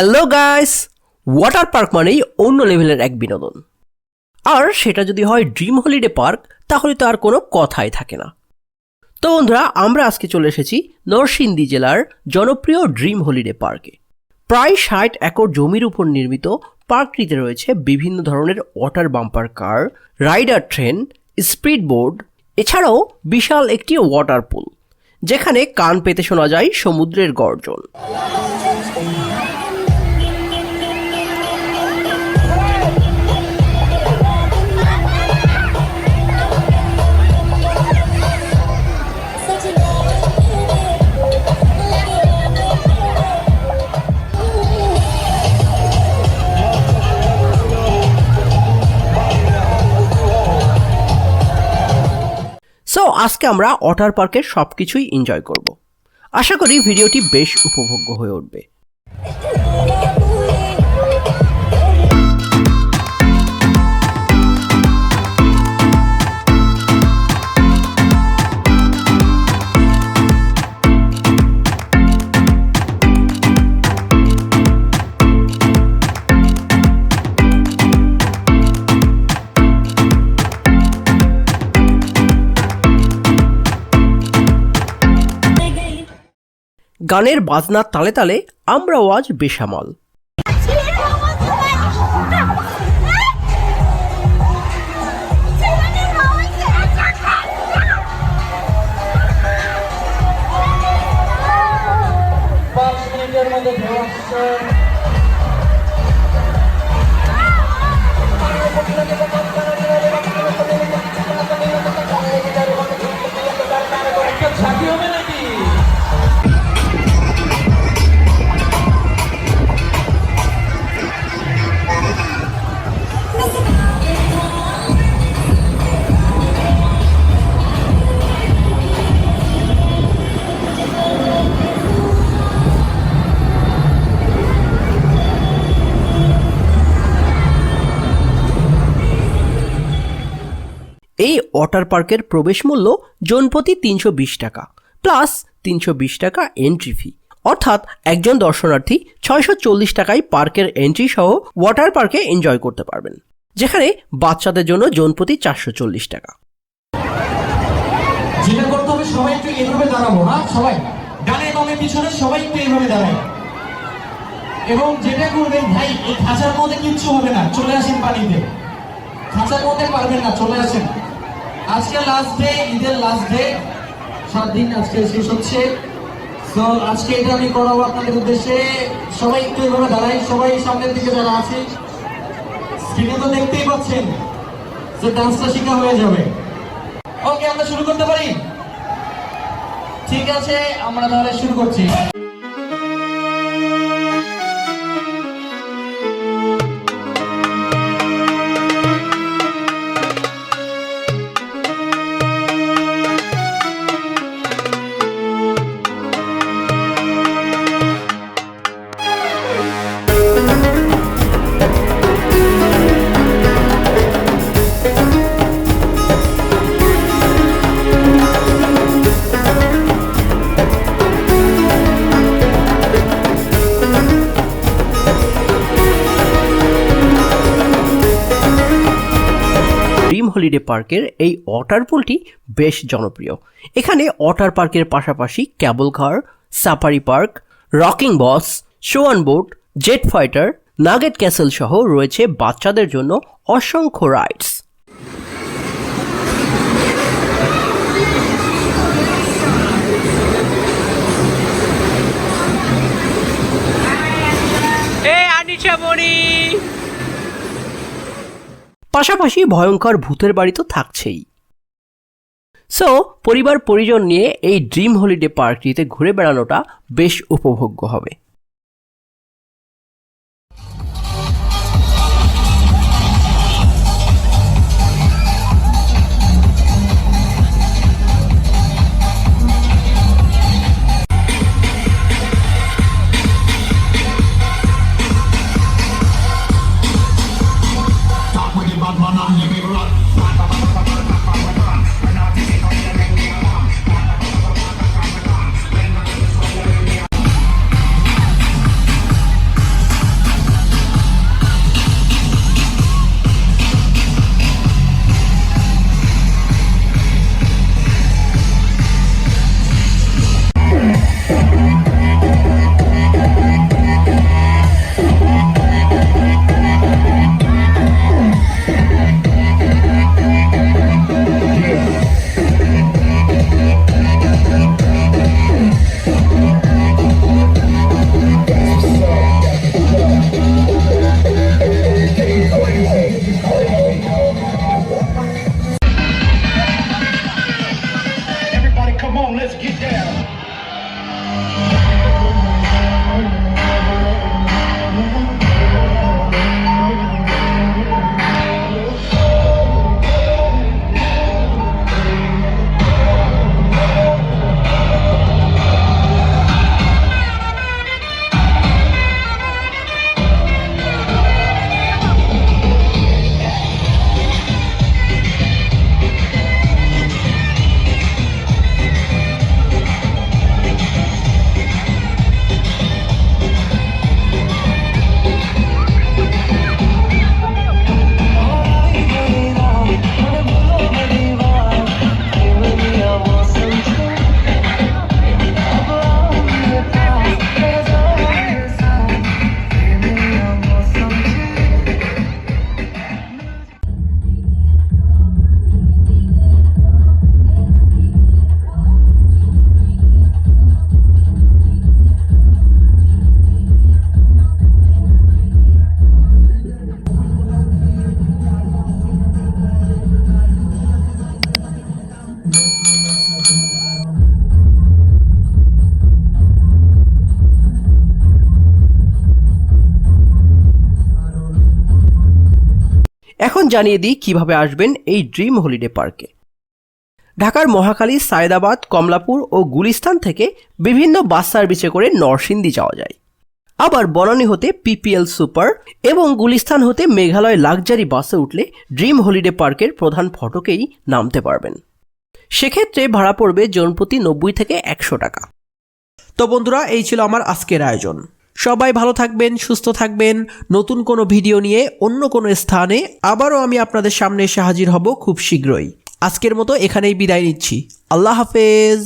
Hello guys water park মানেই অন্য লেভেলের এক বিনোদন। আর সেটা যদি হয় ড্রিম হলিডে পার্ক তাহলে তো আর কোনো কথাই থাকে না। তো বন্ধুরা, আমরা আজকে চলে এসেছি নরসিংদী জেলার জনপ্রিয় ড্রিম হলিডে পার্কে প্রায় ষাট একর জমির উপর নির্মিত পার্কটিতে রয়েছে বিভিন্ন ধরনের water bumper car rider train speed board এছাড়াও বিশাল একটি ওয়াটার পুল যেখানে কান পেতে শোনা যায় সমুদ্রের গর্জন। আজকে আমরা ওয়াটার পার্কের সব কিছুই এনজয় করব। আশা করি ভিডিওটি বেশ উপভোগ্য হয়ে উঠবে। গানের বাজনার তালে তালে আমরাও আজ বেসামাল। এই ওয়াটার পার্কের প্রবেশ মূল্য জনপ্রতি তিনশো বিশ টাকা, প্লাস তিনশো বিশ টাকা এন্ট্রি ফি অর্থাৎ একজন দর্শনার্থী ছয়শো চল্লিশ টাকায় পার্কের এন্ট্রি সহ ওয়াটার পার্কে এনজয় করতে পারবেন, যেখানে বাচ্চাদের জন্য জনপ্রতি চারশো চল্লিশ টাকা। এবং যেটা করবেন, ভাই, এই খাঁচার মধ্যে কিচ্ছু হবে না, চলে আসেন পানিতে। খাঁচার মধ্যে পারবেন না, চলে আসেন। আজকে লাস্ট ডে ঈদের লাস্ট ডে সাত দিন আজকে শেষ হচ্ছে। তো আজকে এটা আমি করাবো আপনাদের উদ্দেশ্যে। সবাই একটু এইভাবে দাঁড়াই, সবাই সামনের দিকে যারা আছে স্ক্রিনে তো দেখতেই পাচ্ছেন যে ডান্সটা শেখা হয়ে যাবে। ওকে আমরা শুরু করতে পারি? ঠিক আছে, আমরা তাহলে শুরু করছি। হলিডে পার্কের এই ওয়াটার পুলটি বেশ জনপ্রিয়। এখানে ওয়াটার পার্কের পাশাপাশি cable car safari park, rocking boss swan boat, jet fighter, nugget castle সহ রয়েছে বাচ্চাদের জন্য অসংখ্য রাইডস। পাশাপাশি ভয়ঙ্কর ভূতের বাড়ি তো থাকছেই। সো পরিবার পরিজন নিয়ে এই ড্রিম হলিডে পার্কটিতে ঘুরে বেড়ানোটা বেশ উপভোগ্য হবে। on, let's get জানিয়ে দিই কীভাবে আসবেন এই ড্রিম হলিডে পার্কে ঢাকার মহাখালী, সায়দাবাদ, কমলাপুর ও গুলিস্তান থেকে বিভিন্ন বাস সার্ভিসে করে নরসিংদী যাওয়া যায়। আবার বনানী হতে পিপিএল সুপার এবং গুলিস্তান হতে মেঘালয় লাক্সারি বাসে উঠলে ড্রিম হলিডে পার্কের প্রধান ফটকেই নামতে পারবেন। সেক্ষেত্রে ভাড়া পড়বে জনপ্রতি নব্বই থেকে একশো টাকা। তো বন্ধুরা, এই ছিল আমার আজকের আয়োজন। সবাই ভালো থাকবেন, সুস্থ থাকবেন। নতুন কোনো ভিডিও নিয়ে অন্য কোনো স্থানে আবারও আমি আপনাদের সামনে এসে হাজির হব খুব শীঘ্রই। আজকের মতো এখানেই বিদায় নিচ্ছি। আল্লাহ হাফেজ।